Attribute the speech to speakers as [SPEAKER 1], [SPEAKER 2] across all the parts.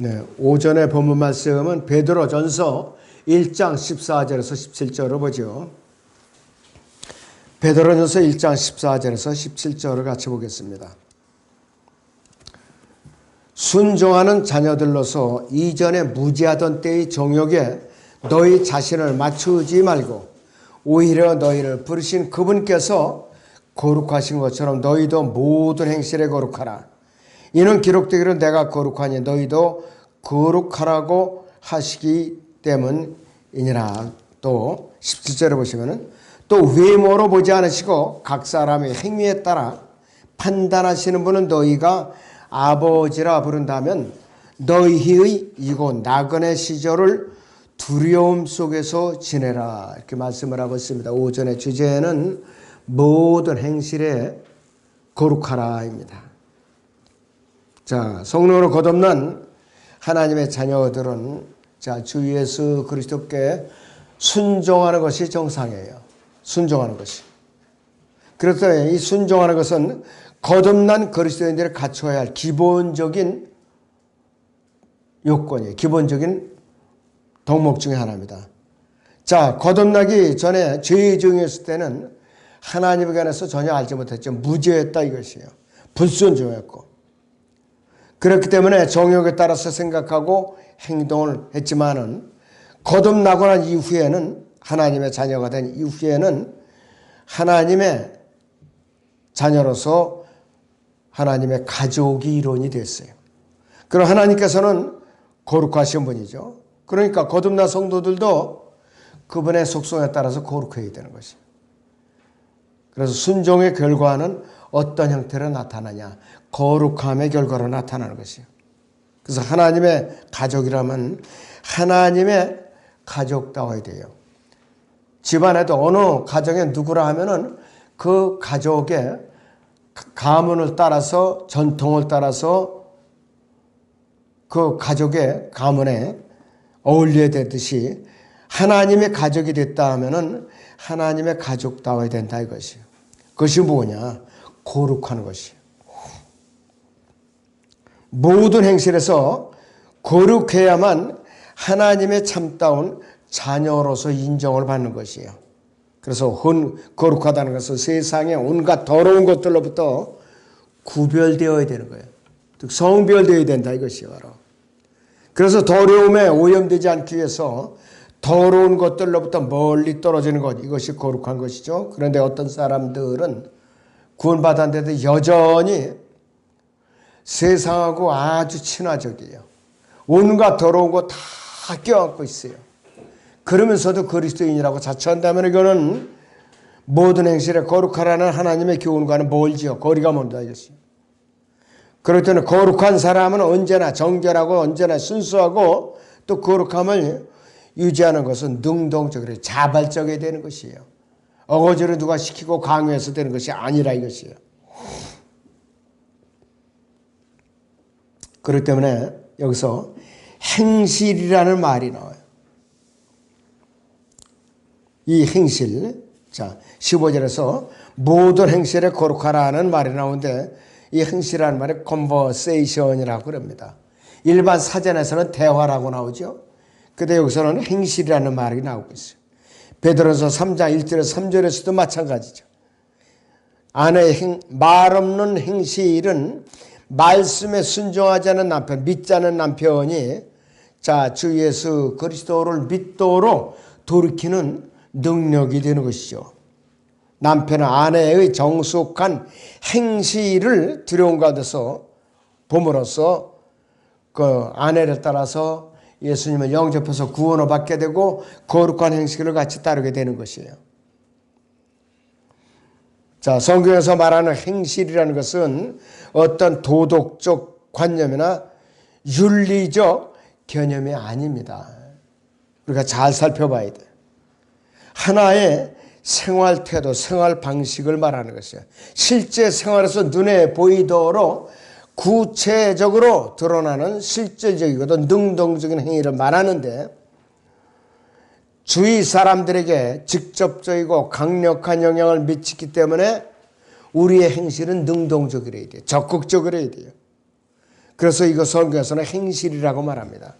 [SPEAKER 1] 네, 오전에 본문 말씀은 베드로 전서 1장 14절에서 17절을 보죠. 베드로 전서 1장 14절에서 17절을 같이 보겠습니다. 순종하는 자녀들로서 이전에 무지하던 때의 정욕에 너희 자신을 맞추지 말고 오히려 너희를 부르신 그분께서 거룩하신 것처럼 너희도 모든 행실에 거룩하라. 이는 기록되기를 내가 거룩하니 너희도 거룩하라고 하시기 때문이니라. 또 17절에 보시면은 또 외모로 보지 않으시고 각 사람의 행위에 따라 판단하시는 분은 너희가 아버지라 부른다면 너희의 이고 나그네 시절을 두려움 속에서 지내라 이렇게 말씀을 하고 있습니다. 오전의 주제는 모든 행실에 거룩하라입니다. 자, 성령으로 거듭난 하나님의 자녀들은 자, 주 예수 그리스도께 순종하는 것이 정상이에요. 순종하는 것이. 그래서 이 순종하는 것은 거듭난 그리스도인들이 갖춰야 할 기본적인 요건이에요. 기본적인 덕목 중에 하나입니다. 자, 거듭나기 전에 죄 중이었을 때는 하나님에 관해서 전혀 알지 못했죠. 무죄였다 이것이에요. 불순종했고. 그렇기 때문에 정욕에 따라서 생각하고 행동을 했지만은 거듭나고 난 이후에는 하나님의 자녀가 된 이후에는 하나님의 자녀로서 하나님의 가족이 이론이 됐어요. 그럼 하나님께서는 거룩하신 분이죠. 그러니까 거듭난 성도들도 그분의 속성에 따라서 거룩해야 되는 것이에요. 그래서 순종의 결과는 어떤 형태로 나타나냐? 거룩함의 결과로 나타나는 것이에요. 그래서 하나님의 가족이라면 하나님의 가족다워야 돼요. 집안에도 어느 가정에 누구라 하면은 그 가족의 가문을 따라서 전통을 따라서 그 가족의 가문에 어울려야 되듯이 하나님의 가족이 됐다 하면은 하나님의 가족다워야 된다 이것이에요. 그것이 뭐냐? 거룩하는 것이에요. 모든 행실에서 거룩해야만 하나님의 참다운 자녀로서 인정을 받는 것이에요. 그래서 헌, 거룩하다는 것은 세상의 온갖 더러운 것들로부터 구별되어야 되는 거예요. 성별되어야 된다 이것이요. 바로. 그래서 더러움에 오염되지 않기 위해서 더러운 것들로부터 멀리 떨어지는 것 이것이 거룩한 것이죠. 그런데 어떤 사람들은 구원받았는데도 여전히 세상하고 아주 친화적이에요. 온갖 더러운 거 다 껴안고 있어요. 그러면서도 그리스도인이라고 자처한다면 이거는 모든 행실에 거룩하라는 하나님의 교훈과는 멀지요. 거리가 먼다 이것이. 그럴 때는 거룩한 사람은 언제나 정결하고 언제나 순수하고 또 거룩함을 유지하는 것은 능동적으로 자발적이 되는 것이에요. 어거지로 누가 시키고 강요해서 되는 것이 아니라 이것이에요. 그렇기 때문에 여기서 행실이라는 말이 나와요. 이 행실, 자, 15절에서 모든 행실에 거룩하라는 말이 나오는데 이 행실이라는 말이 conversation이라고 그럽니다. 일반 사전에서는 대화라고 나오죠. 근데 여기서는 행실이라는 말이 나오고 있어요. 베드로서 3장 1절에서 3절에서도 마찬가지죠. 아내의 행, 말 없는 행실은 말씀에 순종하지 않은 남편, 믿지 않은 남편이 자, 주 예수 그리스도를 믿도록 돌이키는 능력이 되는 것이죠. 남편은 아내의 정숙한 행실을 두려움 가운데서 봄으로써 그 아내를 따라서 예수님을 영접해서 구원을 받게 되고 거룩한 행실을 같이 따르게 되는 것이에요. 자, 성경에서 말하는 행실이라는 것은 어떤 도덕적 관념이나 윤리적 개념이 아닙니다. 우리가 잘 살펴봐야 돼. 하나의 생활 태도, 생활 방식을 말하는 것이에요. 실제 생활에서 눈에 보이도록 구체적으로 드러나는 실질적이고도 능동적인 행위를 말하는데 주위 사람들에게 직접적이고 강력한 영향을 미치기 때문에 우리의 행실은 능동적이어야 돼요. 적극적이어야 돼요. 그래서 이거 성경에서는 행실이라고 말합니다.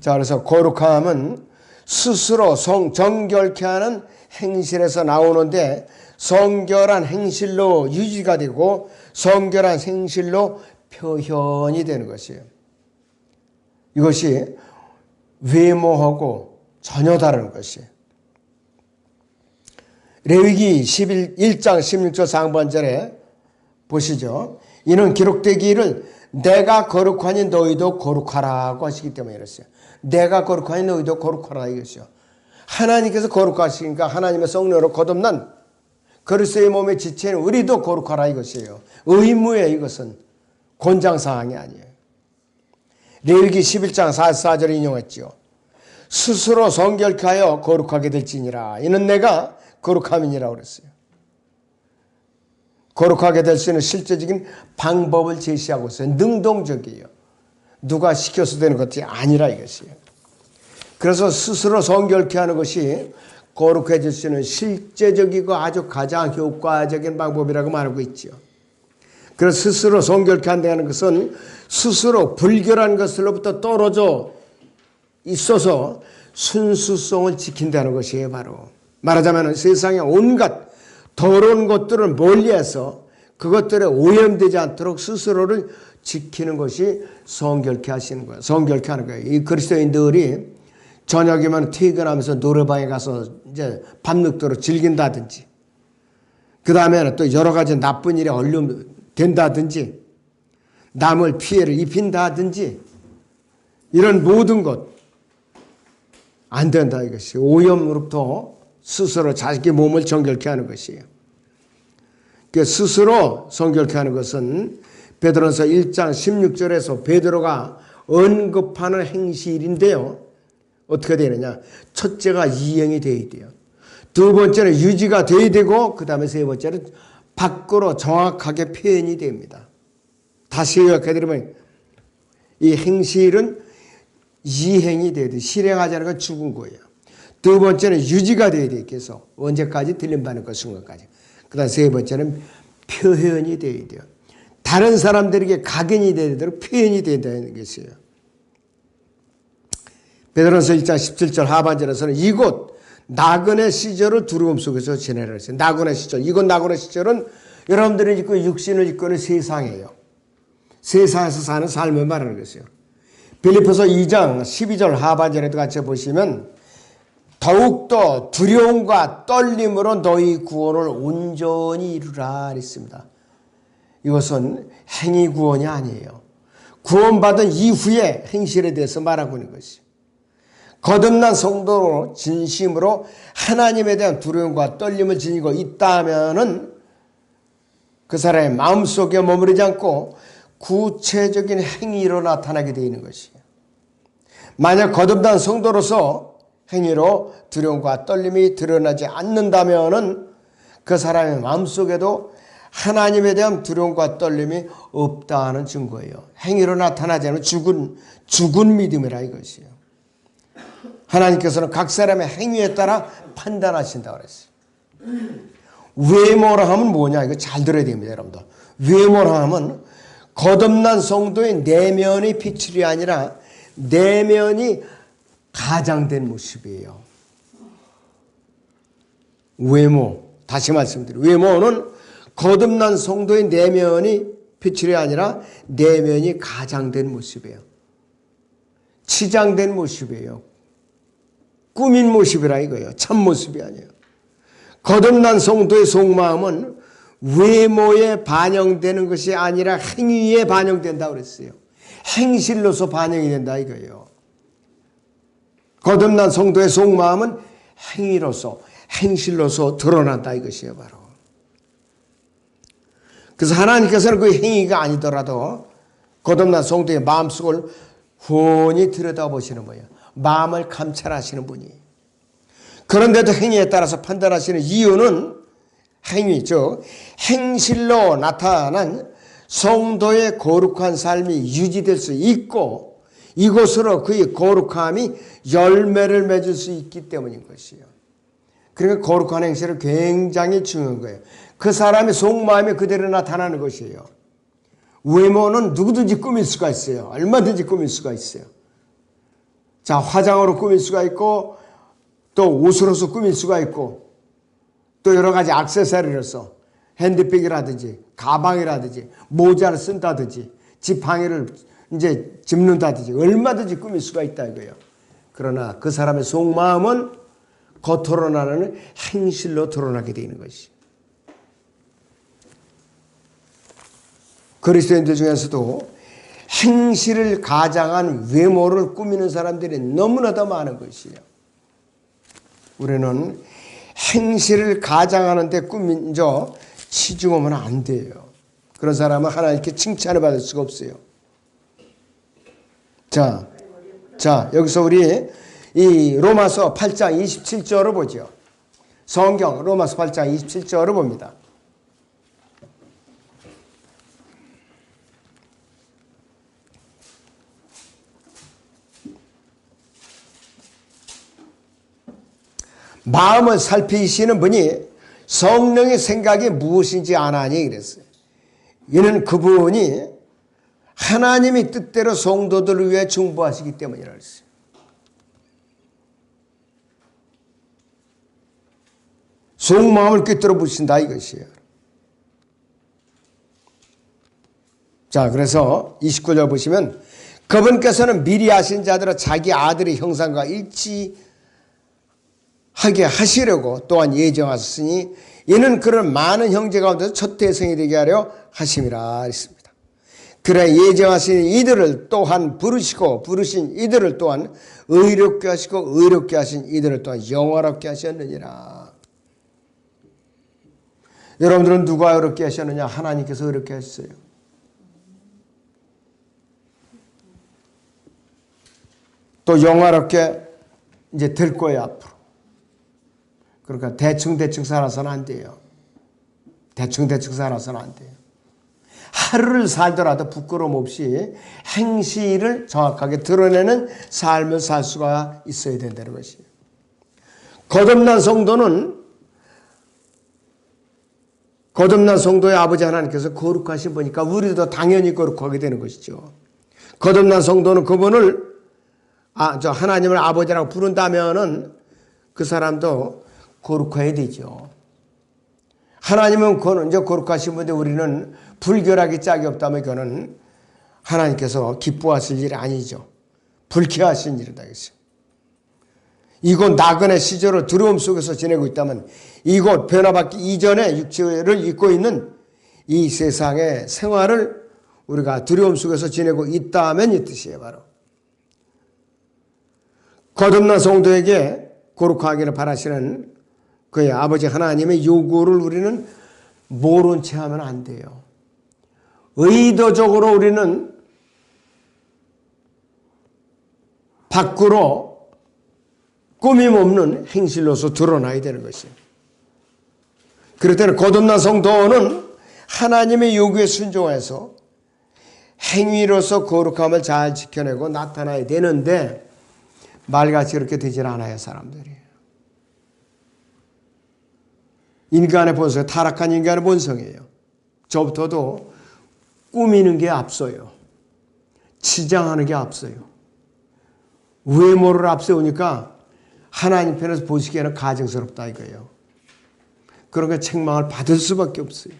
[SPEAKER 1] 자, 그래서 거룩함은 스스로 성, 정결케 하는 행실에서 나오는데 성결한 행실로 유지가 되고 성결한 행실로 표현이 되는 것이에요. 이것이 외모하고 전혀 다른 것이에요. 레위기 11, 1장 16절 상반절에 보시죠. 이는 기록되기를 내가 거룩하니 너희도 거룩하라고 하시기 때문에 이랬어요. 내가 거룩하니 너희도 거룩하라 이것이요. 하나님께서 거룩하시니까 하나님의 성령으로 거듭난 그리스도의 몸의 지체는 우리도 거룩하라 이것이에요. 의무에 이것은 권장 사항이 아니에요. 레위기 11장 44절 인용했지요. 스스로 성결케 하여 거룩하게 될지니라. 이는 내가 거룩함이니라 그랬어요. 거룩하게 될 수 있는 실제적인 방법을 제시하고 있어요. 능동적이에요. 누가 시켜서 되는 것이 아니라 이것이에요. 그래서 스스로 성결케 하는 것이 거룩해질 수 있는 실제적이고 아주 가장 효과적인 방법이라고 말하고 있죠. 그래서 스스로 성결케 한다는 것은 스스로 불결한 것으로부터 떨어져 있어서 순수성을 지킨다는 것이에요, 바로. 말하자면 세상에 온갖 더러운 것들을 멀리해서 그것들에 오염되지 않도록 스스로를 지키는 것이 성결케 하시는 거예요. 성결케 하는 거예요. 이 그리스도인들이 저녁이면 퇴근하면서 노래방에 가서 이제 밤늦도록 즐긴다든지 그 다음에는 또 여러 가지 나쁜 일에 얼려 된다든지 남을 피해를 입힌다든지 이런 모든 것 안 된다 이것이 오염으로부터 스스로 자기 몸을 정결케 하는 것이에요. 그 스스로 성결케 하는 것은 베드로서 1장 16절에서 베드로가 언급하는 행실인데요. 어떻게 되느냐? 첫째가 이행이 되어야 돼요. 두 번째는 유지가 되어야 되고 그 다음에 세 번째는 밖으로 정확하게 표현이 됩니다. 다시 요약해드리면 이 행실은 이행이 돼야 돼. 실행하지 않은 건 죽은 거예요. 두 번째는 유지가 돼야 돼. 계속 언제까지 들림받는 것 순간까지. 그 다음 세 번째는 표현이 돼야 돼요. 다른 사람들에게 각인이 되도록 표현이 된다는 것이에요. 베드로서 1장 17절 하반절에서는 이곳 나그네 시절을 두려움 속에서 지내라 했어요. 나그네 시절. 이곳 나그네 시절은 여러분들이 입고 육신을 입고는 세상이에요. 세상에서 사는 삶을 말하는 것이에요. 빌리포서 2장 12절 하반절에도 같이 보시면 더욱더 두려움과 떨림으로 너희 구원을 온전히 이루라 했습니다. 이것은 행위 구원이 아니에요. 구원받은 이후에 행실에 대해서 말하고 있는 것이요. 거듭난 성도로 진심으로 하나님에 대한 두려움과 떨림을 지니고 있다면은 그 사람의 마음속에 머무르지 않고 구체적인 행위로 나타나게 되어 있는 것이에요. 만약 거듭난 성도로서 행위로 두려움과 떨림이 드러나지 않는다면은 그 사람의 마음속에도 하나님에 대한 두려움과 떨림이 없다는 증거예요. 행위로 나타나지 않은 죽은, 죽은 믿음이라 이것이에요. 하나님께서는 각 사람의 행위에 따라 판단하신다고 그랬어요. 외모라 하면 뭐냐? 이거 잘 들어야 됩니다, 여러분들. 외모라 하면 거듭난 성도의 내면의 빛이 아니라 내면이 가장된 모습이에요. 외모, 다시 말씀드려 외모는 거듭난 성도의 내면이 빛이 아니라 내면이 가장된 모습이에요. 치장된 모습이에요. 꾸민 모습이라 이거예요. 참 모습이 아니에요. 거듭난 성도의 속마음은 외모에 반영되는 것이 아니라 행위에 반영된다 그랬어요. 행실로서 반영이 된다 이거예요. 거듭난 성도의 속마음은 행위로서 행실로서 드러난다 이것이에요 바로. 그래서 하나님께서는 그 행위가 아니더라도 거듭난 성도의 마음속을 훤히 들여다보시는 거예요. 마음을 감찰하시는 분이. 그런데도 행위에 따라서 판단하시는 이유는 행위, 즉 행실로 나타난 성도의 거룩한 삶이 유지될 수 있고 이곳으로 그의 거룩함이 열매를 맺을 수 있기 때문인 것이요. 그러니까 거룩한 행실은 굉장히 중요한 거예요. 그 사람의 속마음이 그대로 나타나는 것이에요. 외모는 누구든지 꾸밀 수가 있어요. 얼마든지 꾸밀 수가 있어요. 자, 화장으로 꾸밀 수가 있고, 또 옷으로서 꾸밀 수가 있고, 또 여러 가지 액세서리로서 핸드백이라든지, 가방이라든지, 모자를 쓴다든지, 지팡이를 이제 짚는다든지, 얼마든지 꾸밀 수가 있다 이거예요. 그러나 그 사람의 속마음은 겉으로 나는 행실로 드러나게 되는 것이. 그리스도인들 중에서도 행실을 가장한 외모를 꾸미는 사람들이 너무나도 많은 것이에요. 우리는 행실을 가장하는데 꾸민 저 치중하면 안 돼요. 그런 사람은 하나님께 칭찬을 받을 수가 없어요. 자, 자 여기서 우리 이 로마서 8장 27절을 보죠. 성경 로마서 8장 27절을 봅니다. 마음을 살피시는 분이 성령의 생각이 무엇인지 아나니 그랬어요. 이는 그분이 하나님이 뜻대로 성도들을 위해 중보하시기 때문이라 그랬어요. 속마음을 꿰뚫어 보신다 이것이에요. 자, 그래서 29절 보시면 그분께서는 미리 하신 자들은 자기 아들의 형상과 일치 하게 하시려고 또한 예정하셨으니 이는 그런 많은 형제 가운데서 첫 대성이 되게 하려 하심이라 했습니다. 그래 예정하신 이들을 또한 부르시고 부르신 이들을 또한 의롭게 하시고 의롭게 하신 이들을 또한 영화롭게 하셨느니라. 여러분들은 누가 의롭게 하셨느냐? 하나님께서 의롭게 하셨어요. 또 영화롭게 이제 될 거예요 앞으로. 그러니까 대충 대충 살아서는 안 돼요. 대충 대충 살아서는 안 돼요. 하루를 살더라도 부끄러움 없이 행실을 정확하게 드러내는 삶을 살 수가 있어야 된다는 것이에요. 거듭난 성도는 거듭난 성도의 아버지 하나님께서 거룩하신 분이니까 우리도 당연히 거룩하게 되는 것이죠. 거듭난 성도는 그분을 아, 저 하나님을 아버지라고 부른다면은 그 사람도 거룩해야 되죠. 하나님은 그는 이제 거룩하신 분인데 우리는 불결하기 짝이 없다면 그는 하나님께서 기뻐하실 일이 아니죠. 불쾌하신 일이다. 이곳 나그네 시절을 두려움 속에서 지내고 있다면 이곳 변화받기 이전에 육체를 입고 있는 이 세상의 생활을 우리가 두려움 속에서 지내고 있다면 이 뜻이에요. 바로. 거듭난 성도에게 거룩하기를 바라시는 그의 아버지 하나님의 요구를 우리는 모른 채 하면 안 돼요. 의도적으로 우리는 밖으로 꾸밈 없는 행실로서 드러나야 되는 것이에요. 그럴 때는 거듭난 성도는 하나님의 요구에 순종해서 행위로서 거룩함을 잘 지켜내고 나타나야 되는데 말같이 그렇게 되질 않아요, 사람들이. 인간의 본성, 타락한 인간의 본성이에요. 저부터도 꾸미는 게 앞서요. 치장하는 게 앞서요. 외모를 앞세우니까 하나님 편에서 보시기에는 가증스럽다 이거예요. 그런 게 책망을 받을 수밖에 없어요.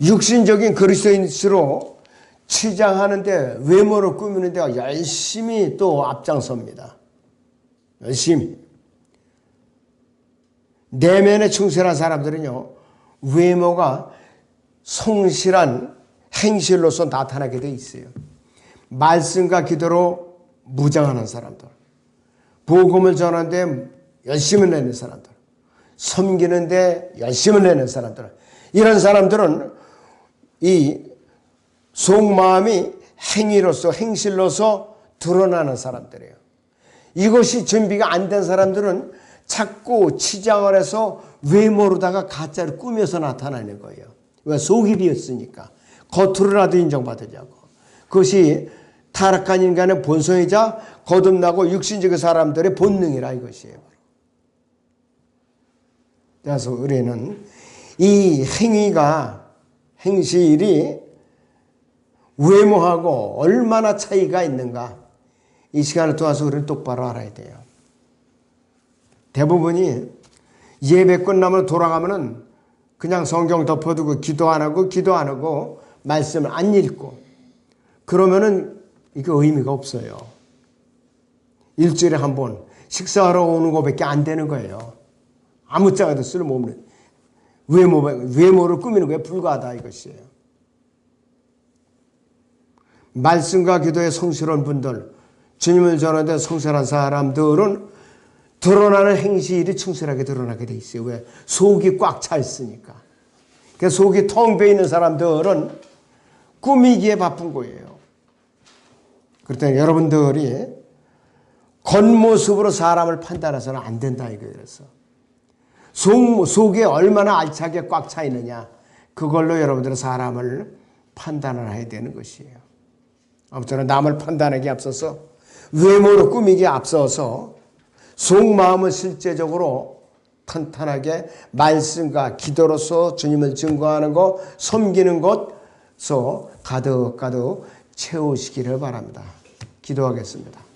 [SPEAKER 1] 육신적인 그리스도인으로 치장하는데 외모를 꾸미는 데가 열심히 또 앞장섭니다. 열심히. 내면에 충실한 사람들은요, 외모가 성실한 행실로서 나타나게 돼 있어요. 말씀과 기도로 무장하는 사람들, 복음을 전하는데 열심을 내는 사람들, 섬기는데 열심을 내는 사람들, 이런 사람들은 이 속마음이 행위로서 행실로서 드러나는 사람들이에요. 이것이 준비가 안 된 사람들은 자꾸 치장을 해서 외모로다가 가짜를 꾸며서 나타나는 거예요. 왜 속이 비었으니까 겉으로라도 인정받으려고. 그것이 타락한 인간의 본성이자 거듭나고 육신적인 사람들의 본능이라 이것이에요. 그래서 우리는 이 행위가 행실이 외모하고 얼마나 차이가 있는가 이 시간을 도와서 우리는 똑바로 알아야 돼요. 대부분이 예배 끝나면 돌아가면은 그냥 성경 덮어두고 기도 안 하고 기도 안 하고 말씀을 안 읽고 그러면은 이게 의미가 없어요. 일주일에 한 번 식사하러 오는 거밖에 안 되는 거예요. 아무 짝에도 쓸모없는 외모, 외모를 꾸미는 거에 불과하다 이것이에요. 말씀과 기도에 성실한 분들, 주님을 전하되 성실한 사람들은 드러나는 행실이 충실하게 드러나게 돼 있어요. 왜? 속이 꽉 차 있으니까. 그 속이 텅 비어 있는 사람들은 꾸미기에 바쁜 거예요. 그렇다면 여러분들이 겉모습으로 사람을 판단해서는 안 된다 이거예요. 속, 속에 얼마나 알차게 꽉 차 있느냐 그걸로 여러분들은 사람을 판단을 해야 되는 것이에요. 아무튼 남을 판단하기 앞서서 외모로 꾸미기 앞서서 속마음을 실제적으로 탄탄하게 말씀과 기도로서 주님을 증거하는 것, 섬기는 것서 가득가득 채우시기를 바랍니다. 기도하겠습니다.